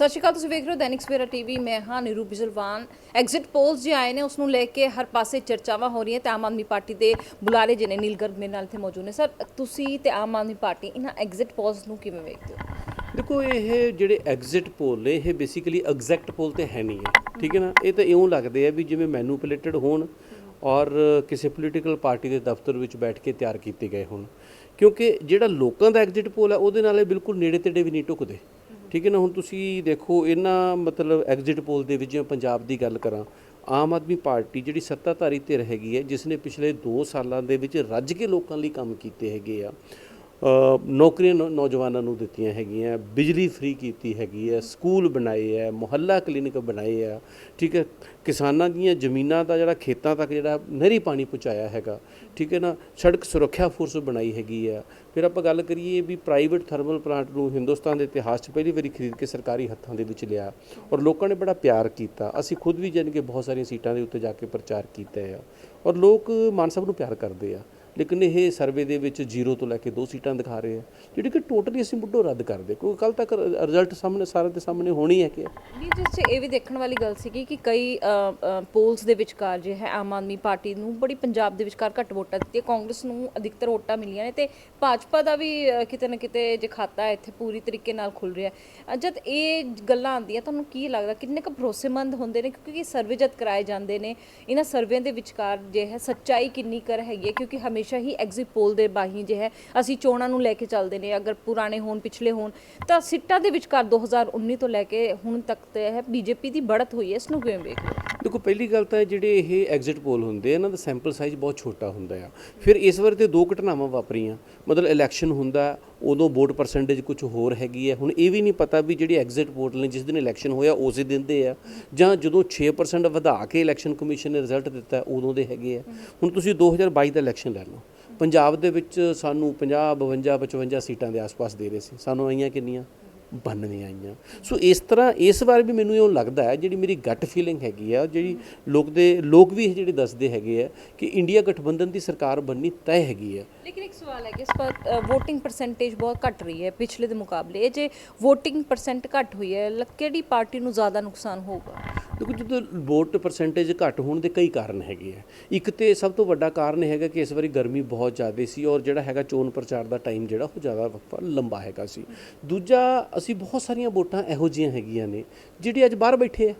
ਸਤਿ ਸ਼੍ਰੀ ਅਕਾਲ, ਤੁਸੀਂ ਵੇਖ ਰਹੇ ਹੋ ਦੈਨਿਕ ਸਵੇਰਾ ਟੀਵੀ। ਮੈਂ ਹਾਂ ਨਿਰੂ ਬਿਜਲਵਾਨ ਐਗਜ਼ਿਟ ਪੋਲਸ ਜੇ ਆਏ ਨੇ ਉਸ ਨੂੰ ਲੈ ਕੇ ਹਰ ਪਾਸੇ ਚਰਚਾਵਾਂ ਹੋ ਰਹੀਆਂ। ਤੇ ਆਮ ਆਦਮੀ ਪਾਰਟੀ ਦੇ ਬੁਲਾਰੇ ਜਿਹਨੇ ਨੀਲ ਗਰਗ ਮੇਰੇ ਨਾਲ ਇੱਥੇ ਮੌਜੂਦ ਨੇ। ਸਰ ਤੁਸੀਂ ਤੇ ਆਮ ਆਦਮੀ ਪਾਰਟੀ ਇਹਨਾਂ ਐਗਜ਼ਿਟ ਪੋਲਸ ਨੂੰ ਕਿਵੇਂ ਵੇਖਦੇ ਹੋ? ਦੇਖੋ, ਇਹ ਜਿਹੜੇ ਐਗਜ਼ਿਟ ਪੋਲ ਨੇ, ਇਹ ਬੇਸਿਕਲੀ ਐਗਜ਼ੈਕਟ ਪੋਲ ਤੇ ਹੈ ਨਹੀਂ ਹੈ। ਠੀਕ ਹੈ ਨਾ? ਇਹ ਤਾਂ ਇਉਂ ਲੱਗਦੇ ਆ ਵੀ ਜਿਵੇਂ ਮੈਨੂਪੂਲੇਟਡ ਹੋਣ ਔਰ ਕਿਸੇ ਪੋਲੀਟੀਕਲ ਪਾਰਟੀ ਦੇ ਦਫ਼ਤਰ ਵਿੱਚ ਬੈਠ ਕੇ ਤਿਆਰ ਕੀਤੇ ਗਏ ਹੋਣ। ਕਿਉਂਕਿ ਜਿਹੜਾ ਲੋਕਾਂ ਦਾ ਐਗਜ਼ਿਟ ਪੋਲ ਹੈ ਉਹਦੇ ਨਾਲ ਇਹ ਬਿਲਕੁਲ ਨੇੜੇ ਤੇੜੇ ਵੀ ਨਹੀਂ ਢੁਕਦੇ। ਠੀਕ ਹੈ ਨਾ? ਹੁਣ ਤੁਸੀਂ ਦੇਖੋ, ਇਹਨਾਂ ਮਤਲਬ ਐਗਜ਼ਿਟ ਪੋਲ ਦੇ ਵਿੱਚ ਜਿਵੇਂ ਪੰਜਾਬ ਦੀ ਗੱਲ ਕਰਾਂ, ਆਮ ਆਦਮੀ ਪਾਰਟੀ ਜਿਹੜੀ ਸੱਤਾਧਾਰੀ ਧਿਰ ਹੈਗੀ ਹੈ, ਜਿਸ ਨੇ ਪਿਛਲੇ 2 ਸਾਲਾਂ ਦੇ ਵਿੱਚ ਰੱਜ ਕੇ ਲੋਕਾਂ ਲਈ ਕੰਮ ਕੀਤੇ ਹੈਗੇ ਆ ਨੌਕਰੀਆਂ ਨੌ- ਨੌਜਵਾਨਾਂ ਨੂੰ ਦਿੱਤੀਆਂ ਹੈਗੀਆਂ, ਬਿਜਲੀ ਫ੍ਰੀ ਕੀਤੀ ਹੈਗੀ ਹੈ, ਸਕੂਲ ਬਣਾਏ ਹੈ, ਮੁਹੱਲਾ ਕਲੀਨਿਕ ਬਣਾਏ ਆ ਠੀਕ ਹੈ, ਕਿਸਾਨਾਂ ਦੀਆਂ ਜ਼ਮੀਨਾਂ ਦਾ ਜਿਹੜਾ ਖੇਤਾਂ ਤੱਕ ਜਿਹੜਾ ਨਹਿਰੀ ਪਾਣੀ ਪਹੁੰਚਾਇਆ ਹੈਗਾ, ਠੀਕ ਹੈ ਨਾ, ਸੜਕ ਸੁਰੱਖਿਆ ਫੋਰਸ ਬਣਾਈ ਹੈਗੀ ਆ ਫਿਰ ਆਪਾਂ ਗੱਲ ਕਰੀਏ ਵੀ ਪ੍ਰਾਈਵੇਟ ਥਰਮਲ ਪਲਾਂਟ ਨੂੰ ਹਿੰਦੁਸਤਾਨ ਦੇ ਇਤਿਹਾਸ 'ਚ ਪਹਿਲੀ ਵਾਰੀ ਖਰੀਦ ਕੇ ਸਰਕਾਰੀ ਹੱਥਾਂ ਦੇ ਵਿੱਚ ਲਿਆ ਔਰ ਲੋਕਾਂ ਨੇ ਬੜਾ ਪਿਆਰ ਕੀਤਾ। ਅਸੀਂ ਖੁਦ ਵੀ ਜਾਣੀ ਕਿ ਬਹੁਤ ਸਾਰੀਆਂ ਸੀਟਾਂ ਦੇ ਉੱਤੇ ਜਾ ਕੇ ਪ੍ਰਚਾਰ ਕੀਤਾ ਆ ਔਰ ਲੋਕ ਮਾਨ ਸਾਹਿਬ ਨੂੰ ਪਿਆਰ ਕਰਦੇ ਆ। ਲੇਕਿਨ ਇਹ ਸਰਵੇ ਦੇ ਵਿੱਚ ਜ਼ੀਰੋ ਤੋਂ ਲੈ ਕੇ ਦੋ ਸੀਟਾਂ ਦਿਖਾ ਰਹੇ ਆ, ਜਿਹੜੀ ਕਿ ਟੋਟਲੀ ਅਸੀਂ ਮੁੱਢੋਂ ਰੱਦ ਕਰਦੇ ਕਿਉਂਕਿ ਕੱਲ ਤੱਕ ਰਿਜ਼ਲਟ ਸਾਹਮਣੇ, ਸਾਰਿਆਂ ਦੇ ਸਾਹਮਣੇ ਹੋਣੀ ਹੈ ਕਿ ਨਹੀਂ, ਜਿਸ 'ਚ ਇਹ ਵੀ ਦੇਖਣ ਵਾਲੀ ਗੱਲ ਸੀਗੀ ਕਿ ਕਈ ਪੋਲਸ ਦੇ ਵਿਚਕਾਰ ਜੇ ਹੈ ਆਮ ਆਦਮੀ ਪਾਰਟੀ ਨੂੰ ਬੜੀ ਪੰਜਾਬ ਦੇ ਵਿਚਕਾਰ ਘੱਟ ਵੋਟਾਂ ਦਿੱਤੀਆਂ, ਕਾਂਗਰਸ ਨੂੰ ਅਧਿਕਤਰ ਵੋਟਾਂ ਮਿਲੀਆਂ ਨੇ ਤੇ ਭਾਜਪਾ ਦਾ ਵੀ ਕਿਤੇ ਨਾ ਕਿਤੇ ਜੇ ਖਾਤਾ ਇੱਥੇ ਪੂਰੀ ਤਰੀਕੇ ਨਾਲ ਖੁੱਲ ਰਿਹਾ। ਜਦ ਇਹ ਗੱਲਾਂ ਆਉਂਦੀਆਂ, ਤੁਹਾਨੂੰ ਕੀ ਲੱਗਦਾ ਕਿੰਨੇ ਕੁ ਭਰੋਸੇਮੰਦ ਹੁੰਦੇ ਨੇ? ਕਿਉਂਕਿ ਸਰਵੇ ਜਦ ਕਰਾਏ ਜਾਂਦੇ ਨੇ, ਇਹਨਾਂ ਸਰਵੇਆਂ ਦੇ ਵਿਚਕਾਰ ਜੇ ਹੈ ਸੱਚਾਈ ਕਿੰਨੀ ਕਰ ਹੈਗੀ ਹੈ? ਕਿਉਂਕਿ ਹਮੇਸ਼ਾ ਹੀ ਐਗਜ਼ਿਟ ਪੋਲ ਦੇ ਬਾਹੀਂ ਜੇ ਹੈ। ਅਸੀਂ ਚੋਣਾਂ ਨੂੰ ਲੈ ਕੇ ਚੱਲਦੇ ਨੇ, ਅਗਰ ਪੁਰਾਣੇ ਹੋਣ, ਪਿਛਲੇ ਹੋਣ, ਤਾਂ ਸਿੱਟਾਂ ਦੇ ਵਿਚਕਾਰ 2019 ਤੋਂ ਲੈ ਕੇ ਹੁਣ ਤੱਕ ਤੇ ਹੈ ਬੀਜੇਪੀ ਦੀ ਬੜਤ ਹੋਈ ਹੈ। ਇਸ ਨੂੰ ਕਿਵੇਂ ਵੇਖਦੇ ਦੇਖੋ, ਪਹਿਲੀ ਗੱਲ ਤਾਂ ਜਿਹੜੇ ਇਹ ਐਗਜ਼ਿਟ ਪੋਲ ਹੁੰਦੇ ਆ ਇਹਨਾਂ ਦਾ ਸੈਂਪਲ ਸਾਈਜ਼ ਬਹੁਤ ਛੋਟਾ ਹੁੰਦਾ ਆ। ਫਿਰ ਇਸ ਵਾਰ ਤੇ ਦੋ ਘਟਨਾਵਾਂ ਵਾਪਰੀਆਂ। ਮਤਲਬ ਇਲੈਕਸ਼ਨ ਹੁੰਦਾ, ਉਦੋਂ ਵੋਟ ਪਰਸੈਂਟੇਜ ਕੁਝ ਹੋਰ ਹੈਗੀ ਹੈ ਹੁਣ ਇਹ ਵੀ ਨਹੀਂ ਪਤਾ ਵੀ ਜਿਹੜੀ ਐਗਜ਼ਿਟ ਪੋਲ ਨੇ, ਜਿਸ ਦਿਨ ਇਲੈਕਸ਼ਨ ਹੋਇਆ, ਉਸੇ ਦਿਨ ਦੇ ਆ। ਜਾਂ ਜਦੋਂ 6% ਵਧਾ ਕੇ ਇਲੈਕਸ਼ਨ ਕਮਿਸ਼ਨ ਨੇ ਰਿਜ਼ਲਟ ਦਿੱਤਾ, ਉਦੋਂ ਦੇ ਹੈਗੇ ਆ। ਹੁਣ ਤੁਸੀਂ 2022 ਦਾ ਇਲੈਕਸ਼ਨ ਲੈ ਲਓ। ਪੰਜਾਬ ਦੇ ਵਿੱਚ ਸਾਨੂੰ 50 52 55 ਸੀਟਾਂ ਦੇ ਆਸ-ਪਾਸ ਦੇ ਰਹੇ ਸੀ। ਸਾਨੂੰ ਆਈਆਂ ਕਿੰਨੀਆਂ? 92 ਆਈਆਂ। ਸੋ ਇਸ ਤਰ੍ਹਾਂ ਇਸ ਵਾਰ ਵੀ ਮੈਨੂੰ ਇਹ ਲੱਗਦਾ ਹੈ, ਜਿਹੜੀ ਮੇਰੀ ਗੱਟ ਫੀਲਿੰਗ ਹੈਗੀ ਆ, ਜਿਹੜੀ ਲੋਕ ਦੇ, ਲੋਕ ਵੀ ਇਹ ਜਿਹੜੇ ਦੱਸਦੇ ਹੈਗੇ ਆ ਕਿ ਇੰਡੀਆ ਗਠਬੰਧਨ ਦੀ ਸਰਕਾਰ ਬਣਨੀ ਤੈਅ ਹੈਗੀ ਆ। ਲੇਕਿਨ ਇੱਕ ਸਵਾਲ ਹੈ ਕਿ ਇਸ ਵਾਰ VOTING ਪਰਸੈਂਟੇਜ ਬਹੁਤ ਘਟ ਰਹੀ ਹੈ ਪਿਛਲੇ ਦੇ ਮੁਕਾਬਲੇ। ਜੇ VOTING ਪਰਸੈਂਟ ਘਟ ਹੋਈ ਹੈ ਕਿਹੜੀ ਪਾਰਟੀ ਨੂੰ ਜ਼ਿਆਦਾ ਨੁਕਸਾਨ ਹੋਊਗਾ? ਦੇਖੋ ਜਦੋਂ ਵੋਟ ਪਰਸੈਂਟੇਜ ਘੱਟ ਹੋਣ ਦੇ ਕਈ ਕਾਰਨ ਹੈਗੇ ਆ। ਇੱਕ ਤੇ ਸਭ ਤੋਂ ਵੱਡਾ ਕਾਰਨ ਹੈਗਾ ਕਿ ਇਸ ਵਾਰੀ ਗਰਮੀ ਬਹੁਤ ਜ਼ਿਆਦਾ ਸੀ ਔਰ ਜਿਹੜਾ ਹੈਗਾ ਚੋਣ ਪ੍ਰਚਾਰ ਦਾ ਟਾਈਮ ਜਿਹੜਾ ਉਹ ਜ਼ਿਆਦਾ ਵਕਫਾ ਲੰਬਾ ਹੈਗਾ ਸੀ। ਦੂਜਾ, ਅਸੀਂ ਬਹੁਤ ਸਾਰੀਆਂ ਵੋਟਾਂ ਇਹੋ ਜਿਹੀਆਂ ਹੈਗੀਆਂ ਨੇ ਜਿਹੜੇ ਅੱਜ ਬਾਹਰ ਬੈਠੇ ਆ।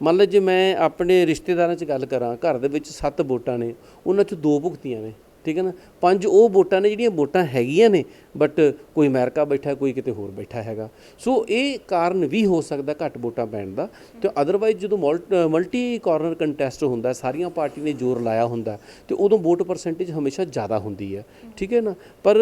ਮੰਨ ਲਓ ਜੇ ਮੈਂ ਆਪਣੇ ਰਿਸ਼ਤੇਦਾਰਾਂ 'ਚ ਗੱਲ ਕਰਾਂ, ਘਰ ਦੇ ਵਿੱਚ 7 ਵੋਟਾਂ ਨੇ, ਉਹਨਾਂ 'ਚ ਦੋ ਭੁਗਤੀਆਂ ਨੇ। ਠੀਕ ਹੈ ਨਾ? ਪੰਜ ਉਹ ਵੋਟਾਂ ਨੇ ਜਿਹੜੀਆਂ ਵੋਟਾਂ ਹੈਗੀਆਂ ਨੇ ਬਟ ਕੋਈ ਅਮਰੀਕਾ ਬੈਠਾ, ਕੋਈ ਕਿਤੇ ਹੋਰ ਬੈਠਾ ਹੈਗਾ। ਸੋ ਇਹ ਕਾਰਨ ਵੀ ਹੋ ਸਕਦਾ ਘੱਟ ਵੋਟਾਂ ਪੈਣ ਦਾ। ਤੇ ਅਦਰਵਾਈਜ਼ ਜਦੋਂ ਮਲਟੀ ਕਾਰਨਰ ਕੰਟੈਸਟ ਹੁੰਦਾ, ਸਾਰੀਆਂ ਪਾਰਟੀ ਨੇ ਜ਼ੋਰ ਲਾਇਆ ਹੁੰਦਾ, ਤੇ ਉਦੋਂ ਵੋਟ ਪਰਸੈਂਟੇਜ ਹਮੇਸ਼ਾ ਜ਼ਿਆਦਾ ਹੁੰਦੀ ਹੈ। ਠੀਕ ਹੈ ਨਾ? ਪਰ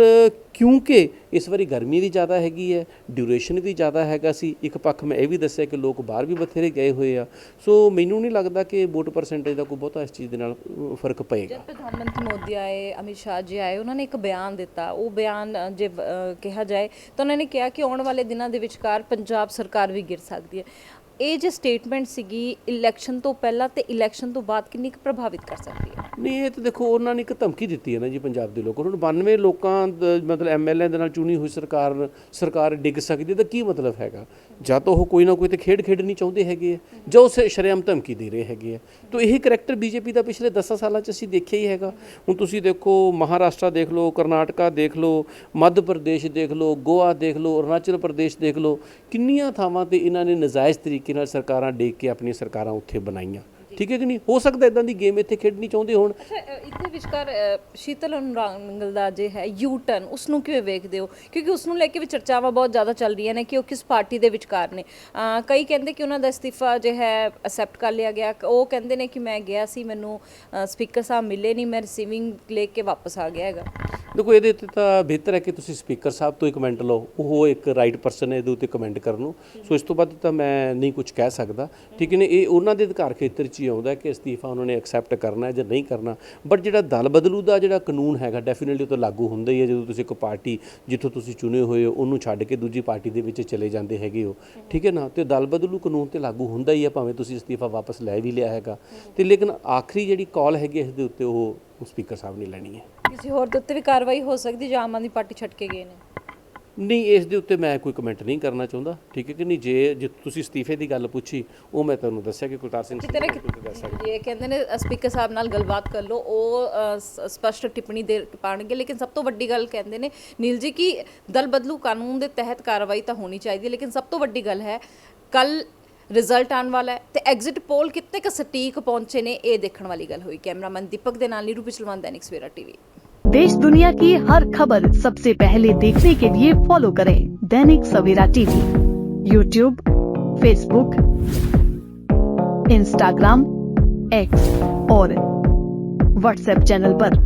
ਕਿਉਂਕਿ ਇਸ ਵਾਰੀ ਗਰਮੀ ਵੀ ਜ਼ਿਆਦਾ ਹੈਗੀ ਹੈ ਡਿਊਰੇਸ਼ਨ ਵੀ ਜ਼ਿਆਦਾ ਹੈਗਾ ਸੀ, ਇੱਕ ਪੱਖ ਮੈਂ ਇਹ ਵੀ ਦੱਸਿਆ ਕਿ ਲੋਕ ਬਾਹਰ ਵੀ ਬਥੇਰੇ ਗਏ ਹੋਏ ਆ। ਸੋ ਮੈਨੂੰ ਨਹੀਂ ਲੱਗਦਾ ਕਿ ਵੋਟ ਪਰਸੈਂਟੇਜ ਦਾ ਕੋਈ ਬਹੁਤਾ ਇਸ ਚੀਜ਼ ਦੇ ਨਾਲ ਫ਼ਰਕ ਪਏਗਾ। ਜਦ ਪ੍ਰਧਾਨ ਮੰਤਰੀ ਮੋਦੀ ਆਏ ਅਮਿਤ ਸ਼ਾਹ ਜੀ ਆਏ, ਉਹਨਾਂ ਨੇ ਇੱਕ ਬਿਆਨ ਦਿੱਤਾ। ਉਹ ਬਿਆਨ ਜੇ ਕਿਹਾ ਜਾਏ ਤਾਂ ਉਹਨਾਂ ਨੇ ਕਿਹਾ ਕਿ ਆਉਣ ਵਾਲੇ ਦਿਨਾਂ ਦੇ ਵਿਚਕਾਰ ਪੰਜਾਬ ਸਰਕਾਰ ਵੀ ਗਿਰ ਸਕਦੀ ਹੈ। ਇਹ ਜੇ ਸਟੇਟਮੈਂਟ ਸੀਗੀ ਇਲੈਕਸ਼ਨ ਤੋਂ ਪਹਿਲਾਂ ਤੇ ਇਲੈਕਸ਼ਨ ਤੋਂ ਬਾਅਦ ਕਿੰਨੀ ਕੁ ਪ੍ਰਭਾਵਿਤ ਕਰ ਸਕਦੀ ਹੈ? ਨਹੀਂ, ਇਹ ਤਾਂ ਦੇਖੋ, ਉਹਨਾਂ ਨੇ ਇੱਕ ਧਮਕੀ ਦਿੱਤੀ ਹੈ ਨਾ ਜੀ ਪੰਜਾਬ ਦੇ ਲੋਕਾਂ ਨੂੰ। 92 ਲੋਕਾਂ ਦਾ, ਮਤਲਬ ਐਮਐਲਏ ਦੇ ਨਾਲ ਚੁਣੀ ਹੋਈ ਸਰਕਾਰ ਸਰਕਾਰ ਡਿੱਗ ਸਕਦੀ ਹੈ, ਤਾਂ ਕੀ ਮਤਲਬ ਹੈਗਾ? ਜਾਂ ਤਾਂ ਉਹ ਕੋਈ ਨਾ ਕੋਈ ਤੇ ਖੇਡ ਖੇਡਣੀ ਚਾਹੁੰਦੇ ਹੈਗੇ ਆ, ਜਾਂ ਉਹ ਸ- ਸ਼ਰੇਆਮ ਧਮਕੀ ਦੇ ਰਹੇ ਹੈਗੇ ਆ। ਤਾਂ ਇਹ ਕਰੈਕਟਰ ਬੀਜੇਪੀ ਦਾ ਪਿਛਲੇ 10 ਸਾਲਾਂ 'ਚ ਅਸੀਂ ਦੇਖਿਆ ਹੀ ਹੈਗਾ। ਹੁਣ ਤੁਸੀਂ ਦੇਖੋ, ਮਹਾਰਾਸ਼ਟਰ ਦੇਖ ਲਓ, ਕਰਨਾਟਕਾ ਦੇਖ ਲਓ, ਮੱਧ ਪ੍ਰਦੇਸ਼ ਦੇਖ ਲਓ, ਗੋਆ ਦੇਖ ਲਓ, ਅਰੁਣਾਚਲ ਪ੍ਰਦੇਸ਼ ਦੇਖ ਲਓ, ਕਿੰਨੀਆਂ ਥਾਵਾਂ ਤੇ ਇਹਨਾਂ ਨੇ ਨਜਾਇਜ਼ ਤਰੀਕੇ ਨਾਲ ਸਰਕਾਰਾਂ ਡੇਕ ਕੇ ਆਪਣੀਆਂ ਸਰਕਾਰਾਂ ਉੱਥੇ ਬਣਾਈਆਂ। ਠੀਕ ਹੈ ਕਿ ਨਹੀਂ? ਹੋ ਸਕਦਾ ਇਦਾਂ ਦੀ ਗੇਮ ਇੱਥੇ ਖੇਡਣੀ ਚਾਹੁੰਦੇ ਹੋਣ। ਇੱਥੇ ਵਿਚਕਾਰ ਸ਼ੀਤਲ ਅਨੁਰਾਂਗਲ ਦਾ ਜੇ ਹੈ ਯੂ ਟਰਨ ਉਸ ਨੂੰ ਕਿਵੇਂ ਵੇਖਦੇ ਹੋ? ਕਿਉਂਕਿ ਉਸ ਨੂੰ ਲੈ ਕੇ ਵੀ ਚਰਚਾਵਾਂ ਬਹੁਤ ਜ਼ਿਆਦਾ ਚੱਲ ਰਹੀਆਂ ਨੇ ਕਿ ਉਹ ਕਿਸ ਪਾਰਟੀ ਦੇ ਵਿਚਕਾਰ ਨੇ। ਕਈ ਕਹਿੰਦੇ ਕਿ ਉਹਨਾਂ ਦਾ ਅਸਤੀਫਾ ਜੇ ਹੈ ਅਸੈਪਟ ਕਰ ਲਿਆ ਗਿਆ। ਉਹ ਕਹਿੰਦੇ ਨੇ ਕਿ ਮੈਂ ਗਿਆ ਸੀ, ਮੈਨੂੰ ਸਪੀਕਰ ਸਾਹਿਬ ਮਿਲੇ ਨਹੀਂ, ਮੈਂ ਰਿਸੀਵਿੰਗ ਲੈ ਕੇ ਵਾਪਸ ਆ ਗਿਆ ਹੈਗਾ। ਦੇਖੋ, ਇਹਦੇ ਉੱਤੇ ਤਾਂ ਬਿਹਤਰ ਹੈ ਕਿ ਤੁਸੀਂ ਸਪੀਕਰ ਸਾਹਿਬ ਤੋਂ ਹੀ ਕਮੈਂਟ ਲਓ। ਉਹ ਇੱਕ ਰਾਈਟ ਪਰਸਨ ਹੈ, ਇਹਦੇ ਉੱਤੇ ਕਮੈਂਟ ਕਰਨ ਨੂੰ। ਸੋ ਇਸ ਤੋਂ ਬਾਅਦ ਤਾਂ ਮੈਂ ਨਹੀਂ ਕੁਝ ਕਹਿ ਸਕਦਾ। ਠੀਕ ਹੈ ਨੇ? ਇਹ ਉਹਨਾਂ ਦੇ ਅਧਿਕਾਰ ਖੇਤਰ 'ਚ ਹੀ ਆਉਂਦਾ ਕਿ ਅਸਤੀਫਾ ਉਹਨਾਂ ਨੇ ਐਕਸੈਪਟ ਕਰਨਾ ਹੈ ਜਾਂ ਨਹੀਂ ਕਰਨਾ। ਬਟ ਜਿਹੜਾ ਦਲ ਬਦਲੂ ਦਾ ਜਿਹੜਾ ਕਾਨੂੰਨ ਹੈਗਾ ਡੈਫੀਨਿਟਲੀ ਉਹ ਤਾਂ ਲਾਗੂ ਹੁੰਦਾ ਹੀ ਹੈ। ਜਦੋਂ ਤੁਸੀਂ ਇੱਕ ਪਾਰਟੀ ਜਿੱਥੋਂ ਤੁਸੀਂ ਚੁਣੇ ਹੋਏ ਹੋ, ਉਹਨੂੰ ਛੱਡ ਕੇ ਦੂਜੀ ਪਾਰਟੀ ਦੇ ਵਿੱਚ ਚਲੇ ਜਾਂਦੇ ਹੈਗੇ ਹੋ। ਠੀਕ ਹੈ ਨਾ? ਤੇ ਦਲ ਬਦਲੂ ਕਾਨੂੰਨ ਤੇ ਲਾਗੂ ਹੁੰਦਾ ਹੀ ਹੈ, ਭਾਵੇਂ ਤੁਸੀਂ ਅਸਤੀਫਾ ਵਾਪਸ ਲੈ ਵੀ ਲਿਆ ਹੈਗਾ। ਤੇ ਲੇਕਿਨ ਆਖਰੀ ਜਿਹੜੀ ਕਾਲ ਹੈਗੀ ਇਸ ਦੇ ਉੱਤੇ ਉਹ ਸਪੀਕਰ ਸਾਹਿਬ ਨੇ ਲੈਣੀ ਹੈ। ਕਿਸੇ ਹੋਰ ਦੇ ਉੱਤੇ ਵੀ ਕਾਰਵਾਈ ਹੋ ਸਕਦੀ ਜਾਂ ਆਮ ਆਦਮੀ ਪਾਰਟੀ ਛੱਡ ਕੇ ਗਏ ਨੇ? ਨਹੀਂ ਇਸ ਦੇ ਉੱਤੇ ਮੈਂ ਕੋਈ ਕਮੈਂਟ ਨਹੀਂ ਕਰਨਾ ਚਾਹੁੰਦਾ ਠੀਕ ਹੈ ਕਿ ਨਹੀਂ? ਜੇ ਜੇ ਤੁਸੀਂ ਅਸਤੀਫੇ ਦੀ ਗੱਲ ਪੁੱਛੀ ਉਹ ਮੈਂ ਤੁਹਾਨੂੰ ਦੱਸਿਆ ਕਿ ਕੁਲਤਾਰ ਸਿੰਘ ਕਿਤੇ ਨਾ ਇਹ ਕਹਿੰਦੇ ਨੇ ਸਪੀਕਰ ਸਾਹਿਬ ਨਾਲ ਗੱਲਬਾਤ ਕਰ ਲਓ ਉਹ ਅ, ਸ- ਸਪਸ਼ਟ ਟਿੱਪਣੀ ਦੇ ਪਾਣਗੇ ਲੇਕਿਨ ਸਭ ਤੋਂ ਵੱਡੀ ਗੱਲ ਕਹਿੰਦੇ ਨੇ ਨੀਲ ਜੀ ਕਿ ਦਲ ਬਦਲੂ ਕਾਨੂੰਨ ਦੇ ਤਹਿਤ ਕਾਰਵਾਈ ਤਾਂ ਹੋਣੀ ਚਾਹੀਦੀ ਹੈ ਲੇਕਿਨ ਸਭ ਤੋਂ ਵੱਡੀ ਗੱਲ ਹੈ ਕੱਲ ਰਿਜ਼ਲਟ ਆਉਣ ਵਾਲਾ ਹੈ ਤੇ ਐਗਜ਼ਿਟ ਪੋਲ ਕਿੰਨੇ ਕੁ ਸਟੀਕ ਪਹੁੰਚੇ ਨੇ ਇਹ ਦੇਖਣ ਵਾਲੀ ਗੱਲ ਹੋਈ ਕੈਮਰਾਮੈਨ ਦੀਪਕ ਦੇ ਨਾਲ ਨੀਰੂ ਪਿਛਲਵਾਨ दैनिक सवेरा टीवी देश दुनिया की हर खबर सबसे पहले देखने के लिए फॉलो करें Dainik Savera TV YouTube Facebook Instagram X और व्हाट्सएप चैनल पर।